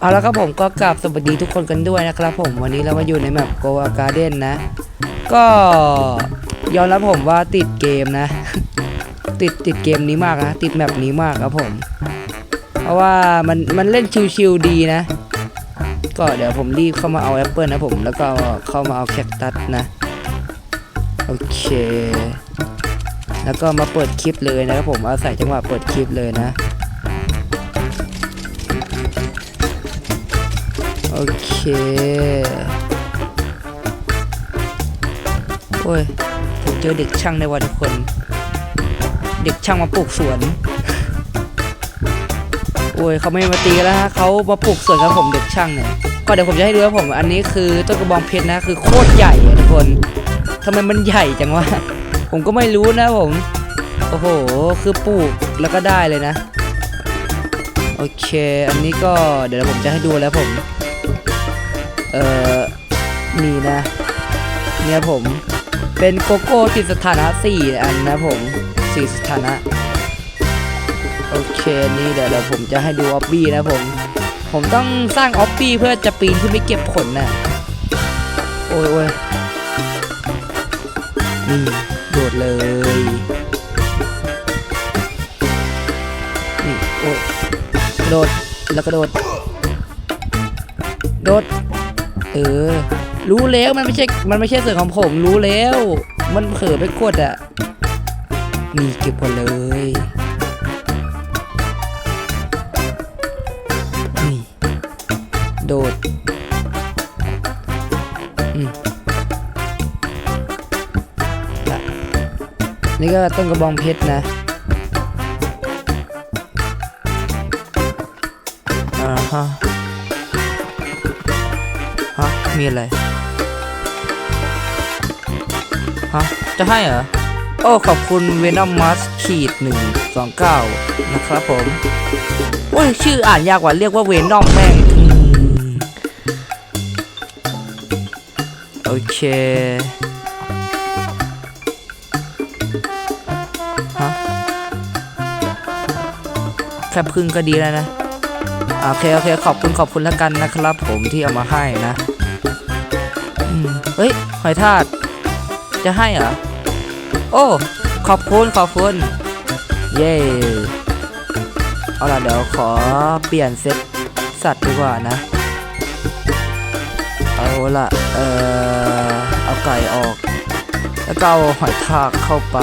เอาละครับผมก็กราบสวัสดีทุกคนกันด้วยนะครับผมวันนี้เรามาอยู่ในแมปโกอาการ์เด้นนะ ก็ยอมรับผมว่าติดเกมนะ ติดติดเกมนี้มากนะ ติดแมปนี้มากครับผม เพราะว่ามันมันเล่นชิวๆดีนะ ก็เดี๋ยวผมรีบเข้ามาเอาแอปเปิลนะผม แล้วก็เข้ามาเอาแคคตัสนะ โอเค แล้วก็มาเปิดคลิปเลยนะครับผมอาศัยจังหวะเปิดคลิปเลยนะ โอเค โอ้ย ผมเจอเด็กช่างในวันทุกคน เด็กช่างมาปลูกสวน โอ้ยเขาไม่มาตีกันแล้วฮะเขามาปลูกสวนกับผมเด็กช่างเนี่ยก็เดี๋ยวผมจะให้ดูว่าผม อันนี้คือต้นกระบองเพชรนะ คือโคตรใหญ่ทุกคนทำไมมันใหญ่จังวะ ผมก็ไม่รู้นะผม โอ้โห คือปลูกแล้วก็ได้เลยนะ โอเค อันนี้ก็เดี๋ยวผมจะให้ดูแล้วผม เอ่อ นี่นะ เนี่ยผม เป็นโกโก้ติดสถานะสี่อันนะผมสี่สถานะ โอเค นี่เดี๋ยวเดี๋ยวผมจะให้ดูออฟบี้นะผม ผมต้องสร้างออฟบี้เพื่อจะปีนขึ้นไปเก็บผลน่ะ โอ้ยโอ้ยนี่โดดเลยนี่โอ้ยโดดแล้วกระโดดโดด เออ รู้แล้วมันไม่ใช่ มันไม่ใช่ส่วนของผมรู้แล้ว มันเผลอไปกดอะนี่เก็บหมดเลยนี่โดดอืมนี่ก็ต้นกระบองเพชรนะอ่าฮะ มีอะไร ฮะ จะให้เหรอ โอ้ ขอบคุณเวนอมมัสขีดหนึ่งสองเก้านะครับผม โอ้ย ชื่ออ่านยากกว่าเรียกว่าเวนอมแม่ง โอเคฮะแค่พึ่งก็ดีแล้วนะ โอเค โอเค ขอบคุณ ขอบคุณแล้วกันนะครับผมที่เอามาให้นะ เฮ้ย หอยทากจะให้เหรอ โอ้ ขอบคุณ ขอบคุณ เย้เอาล่ะเดี๋ยวขอเปลี่ยนเซตสัตว์ดีกว่านะ เอาล่ะเอ่อเอาไก่ออก แล้วก็เอาหอยทากเข้าไป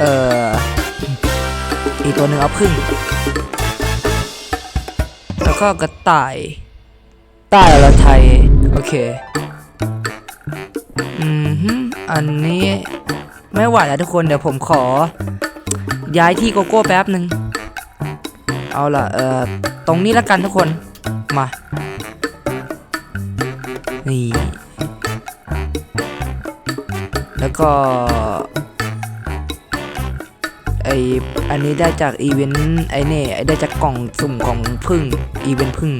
เอ่ออีกตัวหนึ่งเอาพึ่ง แล้วก็กระต่ายใต้ละไทย โอเค อันนี้ไม่ไหวแล้วทุกคนเดี๋ยวผมขอ ย้ายที่โกโก้แป๊บหนึ่งเอาล่ะเอ่อตรงนี้ละกันทุกคนมา นี่ แล้วก็ไออันนี้ได้จากอีเวนต์ไอเนี่ยได้จากกล่องสุ่มของพึ่งอีเวนต์พึ่ง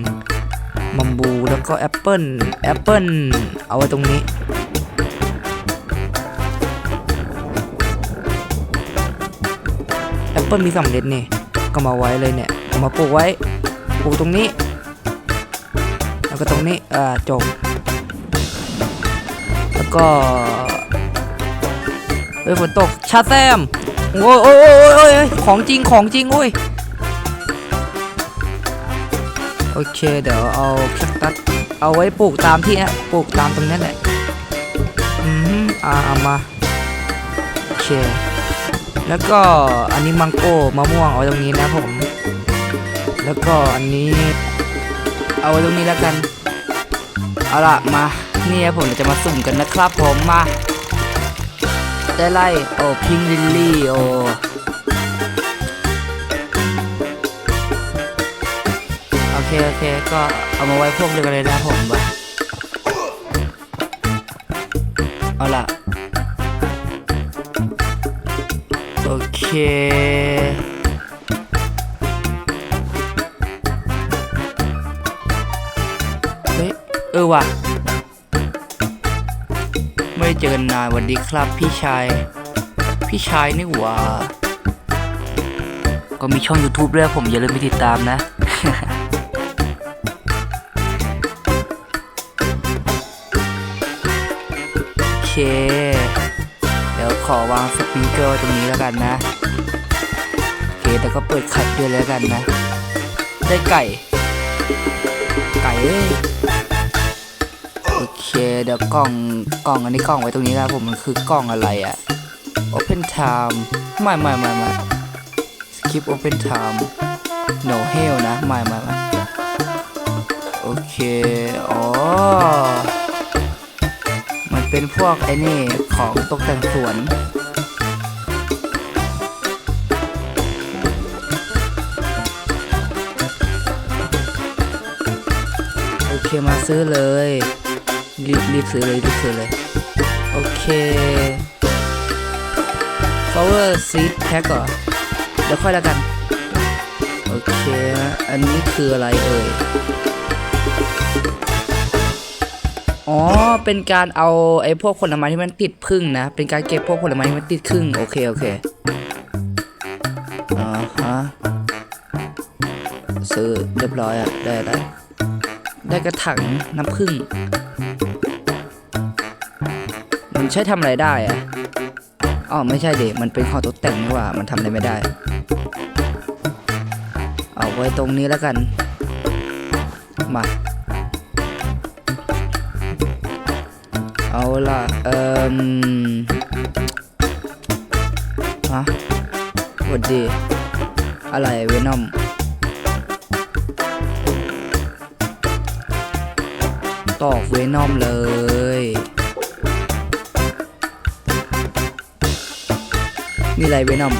มัมบูแล้วก็แอปเปิลแอปเปิลเอาไว้ตรงนี้ เปิลมีสำเร็จนี่ ก็มาไว้เลยเนี่ยเอามาปลูกไว้ ปลูกตรงนี้ แล้วก็ตรงนี้ อ่า จบ แล้วก็เฮ้ยฝนตก ชาแซม โอ้ยโอ้ยโอ้ยโอ้ยของจริง ของจริงโอ้ย โอเค เดี๋ยวเอาแคคตัส เอาไว้ปลูกตามที่เนี้ยปลูกตามตรงนี้แหละ อืมอ่าเอามา โอเค แล้วก็อันนี้มังโก้มะม่วงเอาตรงนี้นะผม แล้วก็อันนี้เอาตรงนี้แล้วกัน เอาล่ะมานี่ผมจะมาสุ่มกันนะครับผมมาได้ไล่โอ้พิงลิลลี่โอ้โอเคโอเคก็เอามาไว้พวกเดียวกันเลยนะผมบะเอาล่ะ โอเค เฮ้เออว่ะ ไม่เจอกันนานวันดีครับพี่ชาย พี่ชายนี่หว่า ก็มีช่อง YouTube ด้วยผมอย่าลืมไปติดตามนะ โอเค ขอวางสปริงเกิลตรงนี้แล้วกันนะโอเคแต่ก็เปิดขัดด้วยแล้วกันนะ ได้ไก่ ไก่โอเคเดี๋ยวกล่องกล่องอันนี้กล่องไว้ตรงนี้นะผมมันคือกล่องอะไรอะ Open Time ไม่ไม่ไม่ไม่ Skip Open Time No Hell นะ ไม่ไม่ไม่โอเค อ๋อ เป็นพวกไอ้นี่ของตกแต่งสวน โอเคมาซื้อเลย รีบรีบซื้อเลยรีบซื้อเลย โอเค flower seed pack เหรอเดี๋ยวค่อยแล้วกัน โอเค อันนี้คืออะไรเอ่ย อ๋อ เป็นการเอาไอ้พวกผลไม้ที่มันติดพึ่งนะ เป็นการเก็บพวกผลไม้ที่มันติดพึ่งโอเคโอเคอ่าฮะซื้อเรียบร้อยอะได้ได้ได้กระถางน้ำผึ้งมันใช้ทำอะไรได้อะอ๋อไม่ใช่เด็มันเป็นของตกแต่งนี่ว่า มันทำอะไรไม่ได้ เอาไว้ตรงนี้แล้วกัน มา เอาล่ะ เอ่มฮะวัสดี อะไรเวนอมตอกเวนอมเลย มีอะไรเวนอม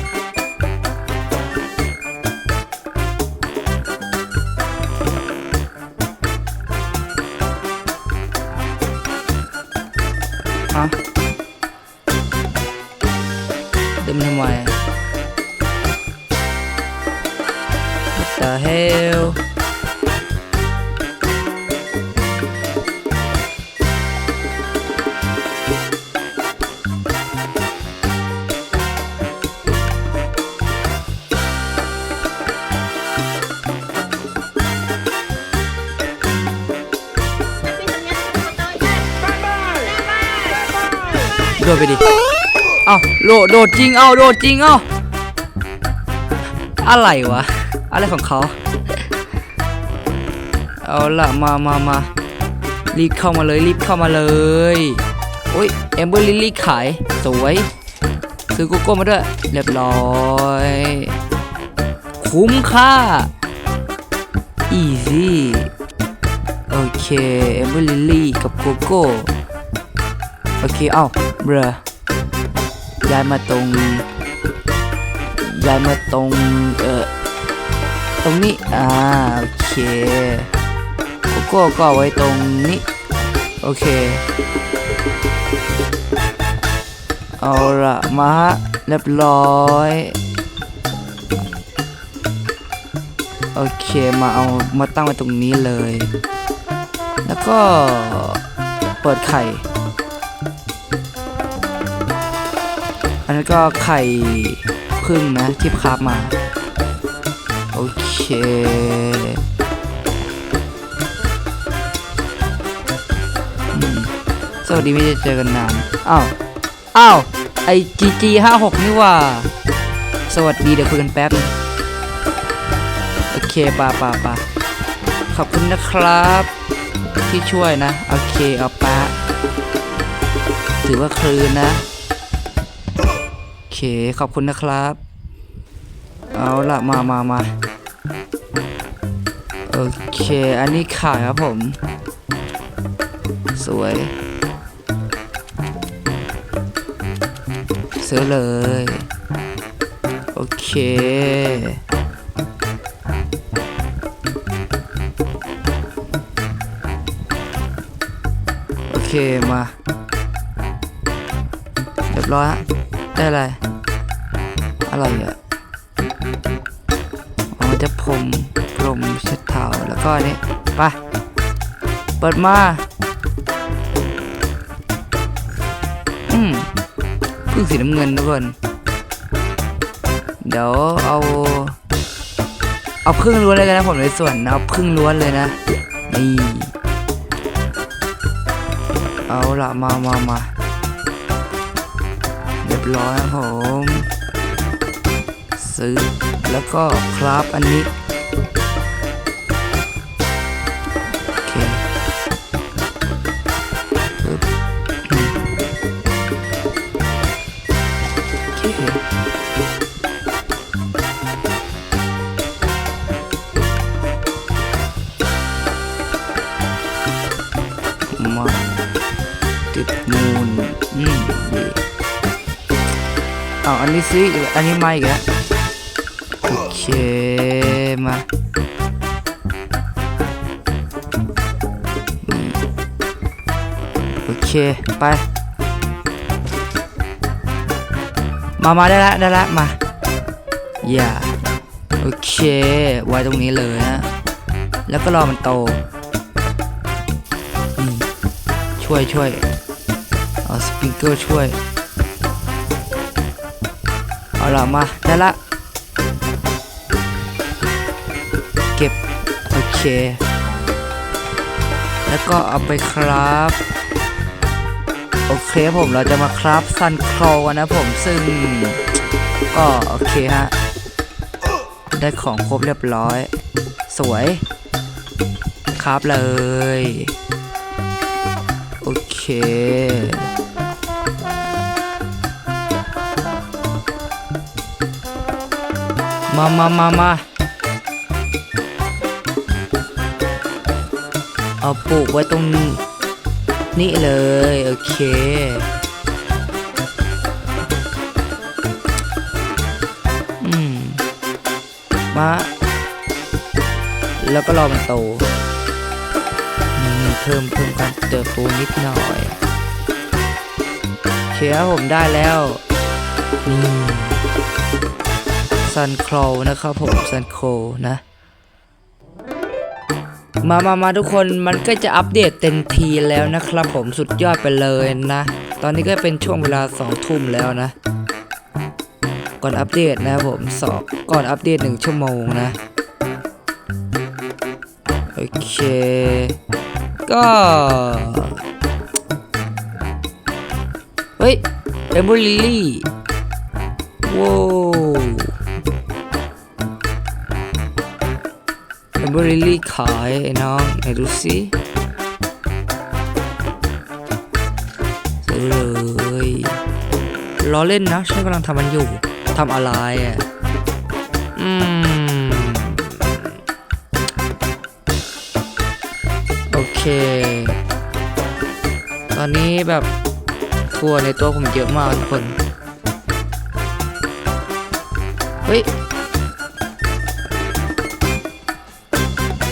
ฮะเดินทำไม What the hell โดดไปดิ เอาโดดโดดจริง เอาโดดจริง เอาอะไรวะ อะไรของเขา เอาละมามามารีบเข้ามาเลย รีบเข้ามาเลย โอ้ยเอมเบอร์ลิลี่ขาย สวย ซื้อโกโก้มาด้วย เรียบร้อย คุ้มค่า easy โอเคเอมเบอร์ลิลี่กับโกโก้ โอเค เอ้าเบรย้ายมาตรง ย้ายมาตรง เอ่อตรงนี้ อ่า โอเคโกโก้ก็เอาไว้ตรงนี้ โอเค เอาละมาฮะเรียบร้อยโอเคมาเอามาตั้งไว้ตรงนี้เลย แล้วก็เปิดไข่ อันนั้นก็ไข่พึ่งนะที่คาบมา โอเคอสวัสดีไม่ได้เจอกันนาน อ้าว อ้าว ไอจีจีห้าหกนี่ว่า สวัสดีเดี๋ยวคุยกันแป๊บ โอเคป่าป่าป่าขอบคุณนะครับ ที่ช่วยนะ โอเค เอาปะถือว่าคืนนะ เคขอบคุณนะครับ เอาละมามามาโอเค อันนี้ขายครับผม สวย ซื้อเลย โอเคโอเค มา เรียบร้อยฮะได้อะไร อะไรอะอ๋อจะพรมพรมเช็ดเท้าแล้วก็อันนี้ไปเปิดมาอืมพึ่งสีน้ำเงินทุกคน เดี๋ยวเอา เอาพึ่งล้วนเลยนะผมในส่วนเอาพึ่งล้วนเลยนะนี่เอาละมามามาเรียบร้อยครับผม ซื้อ แล้วก็คราฟอันนี้โอเคปึ๊บอืมโอเคมาติดมูลอืมดีเอาอันนี้ซื้ออันนี้มาอีกแล้วโอเค มาโอเค ไป มามาได้ละได้ละมา อย่า โอเค ไว้ตรงนี้เลยนะ แล้วก็รอมันโต ช่วยช่วยเอาสปริงเกอร์ช่วย เอาละมา ได้ละ เค แล้วก็เอาไปครับ โอเคผมเราจะมาคราฟซันครอกันนะผมซึ่ง ก็โอเคฮะ ได้ของครบเรียบร้อย สวย คราฟเลย โอเคมามามามา เอาปลูกไว้ตรงนี้เลย โอเค อืม มา แล้วก็รอมันโตนี่เพิ่มเพิ่มการเติบโตนิดหน่อยโอเคครับผมได้แล้วนี่ซันคลอนะครับผมซันโคนะ มามามาทุกคนมันก็จะอัปเดตเต็มทีแล้วนะครับผมสุดยอดไปเลยนะ ตอนนี้ก็เป็นช่วงเวลาสองทุ่มแล้วนะ ก่อนอัปเดตนะครับผมสองก่อนอัปเดตหนึ่งชั่วโมงนะ โอเค ก็เฮ้ยเอมเบอร์ลิลลี่ว้ ริลลี่ขายไอ้น้องไหนดูสิซื้อเลยล้อเล่นนะฉันกำลังทำมันอยู่ทำอะไรอะอืมโอเค ตอนนี้แบบทัวในตัวผมเยอะมากทุกคน เฮ้ย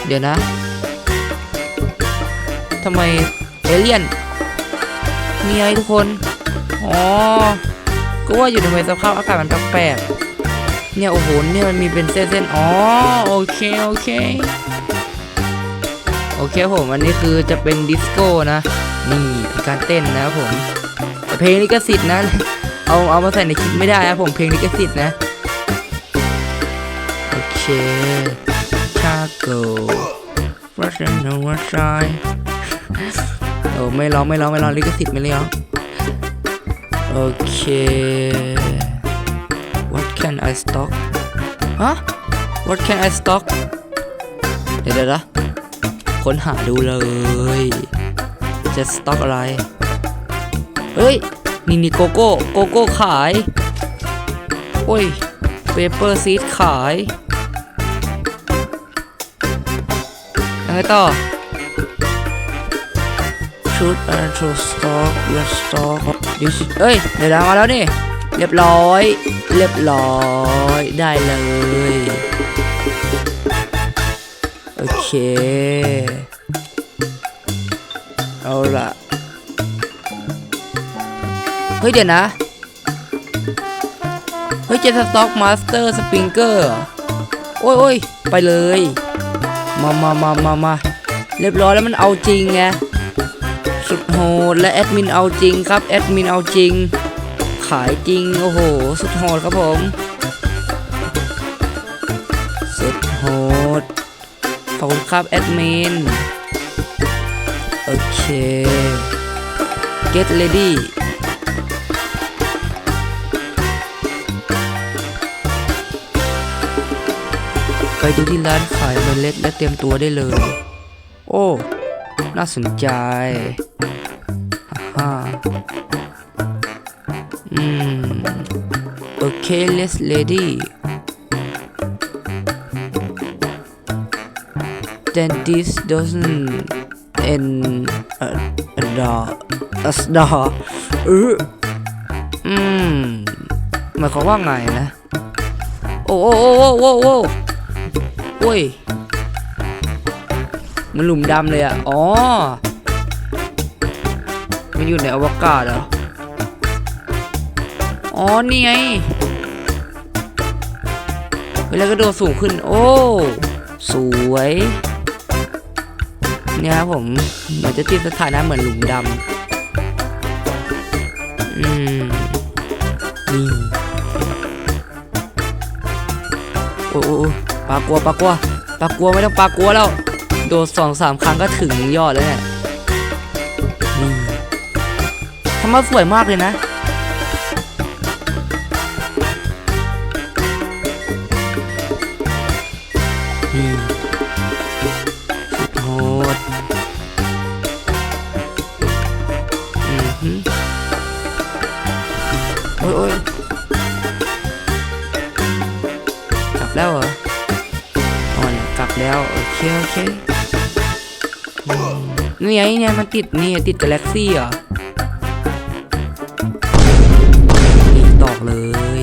เดี๋ยวนะทำไมเอเลี่ยนนี่ไงทุกคน อ๋อ ก็ว่าอยู่ทำไมสภาพอากาศมันแปลกๆเนี่ยโอ้โห เนี่ยมันมีเป็นเส้นๆ อ๋อ โอเค โอเค โอเคผม อันนี้คือจะเป็นดิสโก้นะ นี่เป็นการเต้นนะครับผม แต่เพลงลิขสิทธิ์นะ เอาเอามาใส่ในคลิปไม่ได้ครับผม เพลงลิขสิทธิ์นะ โอเค ชาโกรัชนวัชายโอ้ไม่ร้องไม่ร้องไม่ร้องลิขสิทธิ์ไม่ร้องโอเค what can I stock ฮะ what can I stock เดี๋ยวเดี๋ยวนะค้นหาดูเลย จะสต็อกอะไร เฮ้ย นี่นี่โกโก้ โกโก้ขาย โอ้ยเปเปอร์ซีดขาย ไงต่อชุดอันทรสต็อกเวสต็อกดิสเอ้ย เดี๋ยวดังมาแล้วนี่ เรียบร้อย เรียบร้อย ได้เลย โอเค เอาละเฮ้ย เดี๋ยวนะ เฮ้ย เจสต็อกมาสเตอร์สปริงเกอร์ โอ้ยโอ้ยไปเลย มามามามามาเรียบร้อยแล้วมันเอาจริงไงสุดโหดและแอดมินเอาจริงครับแอดมินเอาจริง ขายจริงโอ้โห สุดโหดครับผม สุดโหดขอบคุณครับแอดมินโอเค get ready ดูที่ร้านขายเมล็ดและเตรียมตัวได้เลย โอ้ น่าสนใจฮ่าอืม โอเค let's ready then this doesn't end a, a door a door เอออืมหมายความว่าไงนะ โอ้โอ้โอ้โอ้โอ้ อ้โอ้ย มันหลุมดำเลยอะอ๋อ มันอยู่ในอวกาศเหรอ อ๋อ นี่ไงเวลากระโดดสูงขึ้น โอ้ สวย เนี่ยครับผม เหมือนจะติดสถานะเหมือนหลุมดำ อืม นี่ โอ้โอ้ ปลากลัวปลากลัวปลากลัวไม่ต้องปลากลัวแล้ว โดดสองสามครั้งก็ถึงยอดแล้วเนี่ยทำมาสวยมากเลยนะ นี่ไงนี่ไงมันติดนี่ติดกาแล็กซี่เหรอนี่ตอกเลย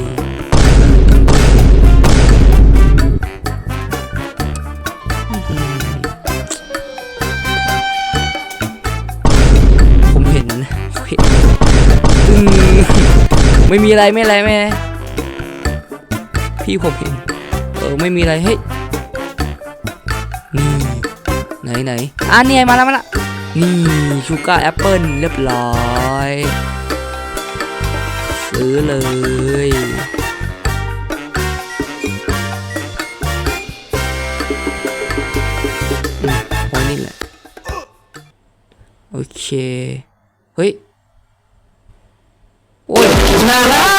ผมเห็นเห็นไม่มีอะไรไม่อะไรไม่อะไรพี่ผมเห็น เออไม่มีอะไรเฮ้ยนี่ไหนไหนอะนี่ไงมาแล้วมาแล้ว นี่ชูการ์แอปเปิลเรียบร้อย ซื้อเลยอืมไว้นี่แหละ โอเค เฮ้ย โอ้ยเ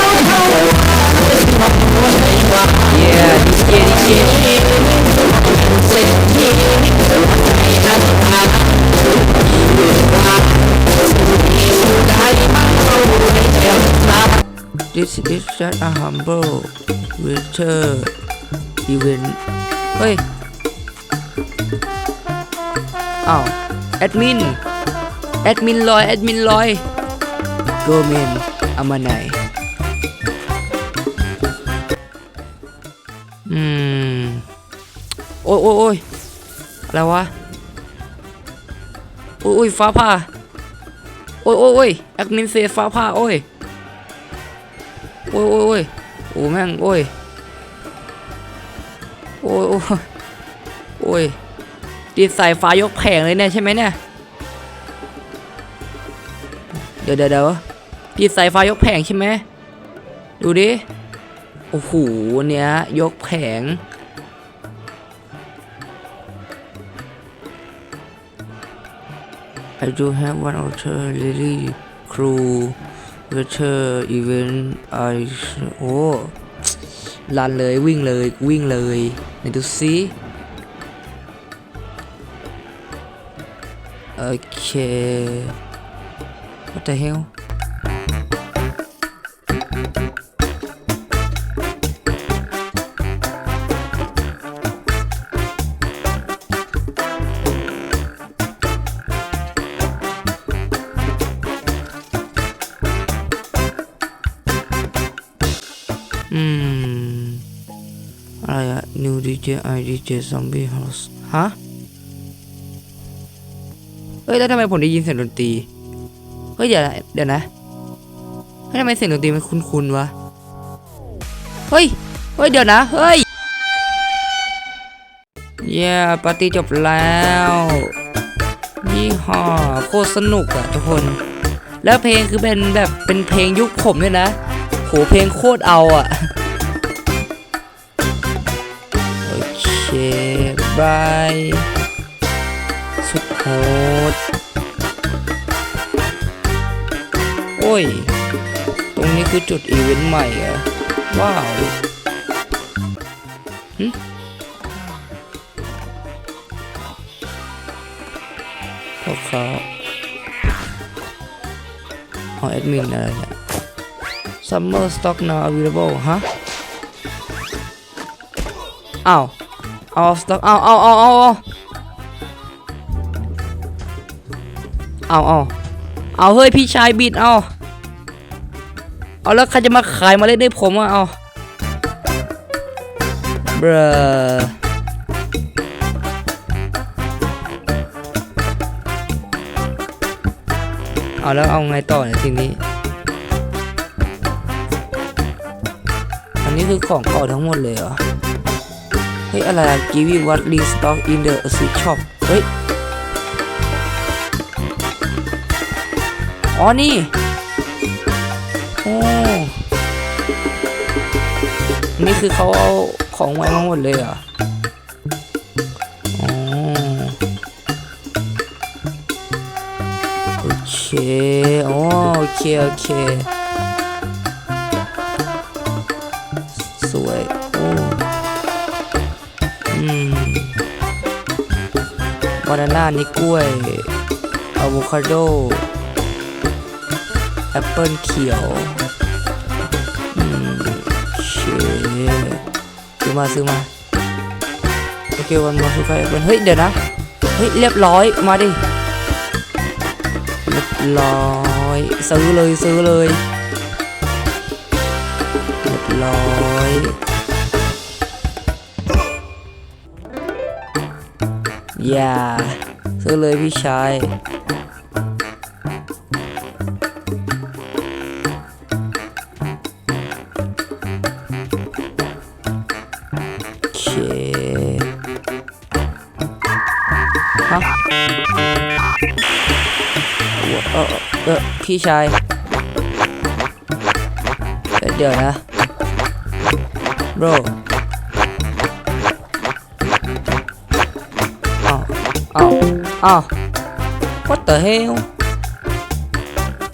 ดิสดิสจัดอาฮัมเบิลเวเทอร์อีเวนเฮ้ย อ้าว แอดมิน แอดมินลอย แอดมินลอย โกเมนอามาไหนอืม โอ้ยโอ้ยโอ้ยอะไรวะ โอ้ยโอ้ยฟ้าผ่า โอ้ยโอ้ยโอ้ยแอดมินเซฟ้าผ่า โอ้ย โอ้ยโอ้ยโอ้ยโอ้แม่งโอ้ยโอ้ยโอ้ยโอ้ยดีใส่ฟ้ายกแผงเลยเนี่ยใช่ไหมเนี่ยเดี๋ยวเดี๋ยวเดี๋ยวพี่ใส่ฟ้ายกแผงใช่ไหมดูดิโอ้โหเนี้ยยกแผง I do have one outer lily crew Better event I โอ้ลันเลยวิ่งเลยวิ่งเลยไหนดูซิโอเค What the hell DJ I DJ Zombie House ฮะ เฮ้ย แล้วทำไมผมได้ยินเสียงดนตรี เฮ้ย เดี๋ยวนะเดี๋ยวนะเฮ้ยทำไมเสียงดนตรีมันคุ้นๆวะ เฮ้ย เฮ้ย เดี๋ยวนะ เฮ้ย เย้ปาร์ตี้จบแล้วยี่ห้อโคตรสนุกอะทุกคน แล้วเพลงคือเป็นแบบเป็นเพลงยุคผมด้วยนะ โหเพลงโคตรเอาอะ บาย สุดโหดโอ้ย ตรงนี้คือจุดอีเวนต์ใหม่อะว้าวหืพ่อค้าขอแอดมินอะไรเนี่ย Summer Stock now available ฮะ อ้าว เอา stock เอาเอาเอาเอาเอาเอาเอาเอาเฮ้ยพี่ชายบิดเอาเอาแล้วใครจะมาขายมาเล่นให้ผมอะเอาเบรอเอาแล้วเอาไงต่อเนี่ยทีนี้ อันนี้คือของเก่าทั้งหมดเลยเหรอ ฮ้ยอะไรอะ give you what restock in the sweet shop เฮ้ย อ๋อนี่ โอ้ นี่คือเขาเอาของไว้มาหมดเลยเหรออ๋อโอเคโอเค โอเค สวย โอ้อืม บานาน่านี่กล้วยอะโวคาโด แอปเปิลเขียวอืมเชซื้อมาซื้อมาโอเควันมาซื้อไปแอปเปิลเฮ้ยเดี๋ยวนะ เฮ้ยเรียบร้อยมาดิเรียบร้อยซื้อเลยซื้อเลยเรียบร้อย อย่าซื้อเลยพี่ชายโอเคฮะเออเออพี่ชาย เดี๋ยวเดี๋ยวนะ bro อ้ อ้าวอ้าว what the hell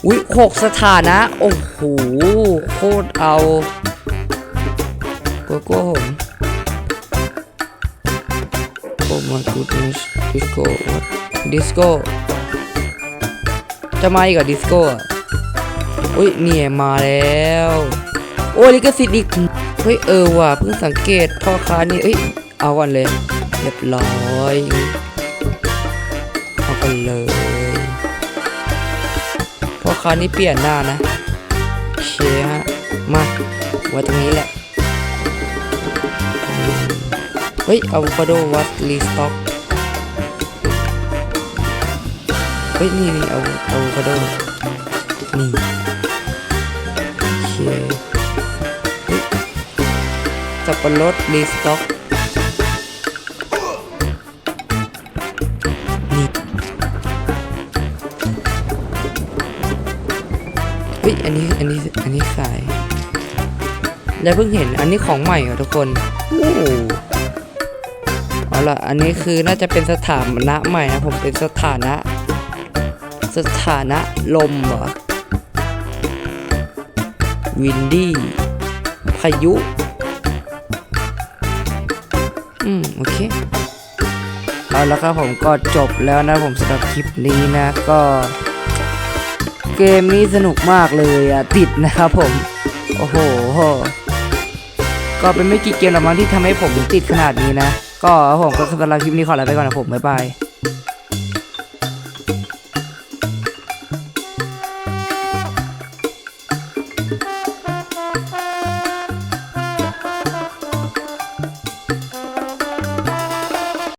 อุ้ยหกสถานะ โอ้โห โคตรเอาโกโก้ผมโอ้ my goodness disco what disco จะมาอีกเหรอดิสโก้อะอุ้ยเนี่ยมาแล้ว โอ้ยลิขสิทธิ์อีก เฮ้ย เออว่ะเพิ่งสังเกตพ่อค้านี่เอ้ย เอาก่อนเลย เรียบร้อย กันเลยพ่อค้านี่เปลี่ยนหน้านะเชฮะมาไว้ตรงนี้แหละ เฮ้ยอะโวคาโดวัดรีสต็อกเฮ้ย นี่นี่เอาอะโวคาโดนี่โอเคเฮ้ยสับปะรดรีสต็อก อันนี้ขาย แล้วเพิ่งเห็นอันนี้ของใหม่เหรอทุกคนโอ้โหเอาล่ะอันนี้คือน่าจะเป็นสถานะใหม่นะผมเป็นสถานะ สถานะลมเหรอวินดี้พายุ อืม โอเค เอาละครับผมก็จบแล้วนะผมสำหรับคลิปนี้นะก็ เกมนี้สนุกมากเลยอะติดนะครับผม โอ้โห ก็เป็นไม่กี่เกมหรอกมั้งที่ทำให้ผมติดขนาดนี้นะ ก็ผมก็สำหรับคลิปนี้ขอลาไปก่อนนะผม บ๊ายบาย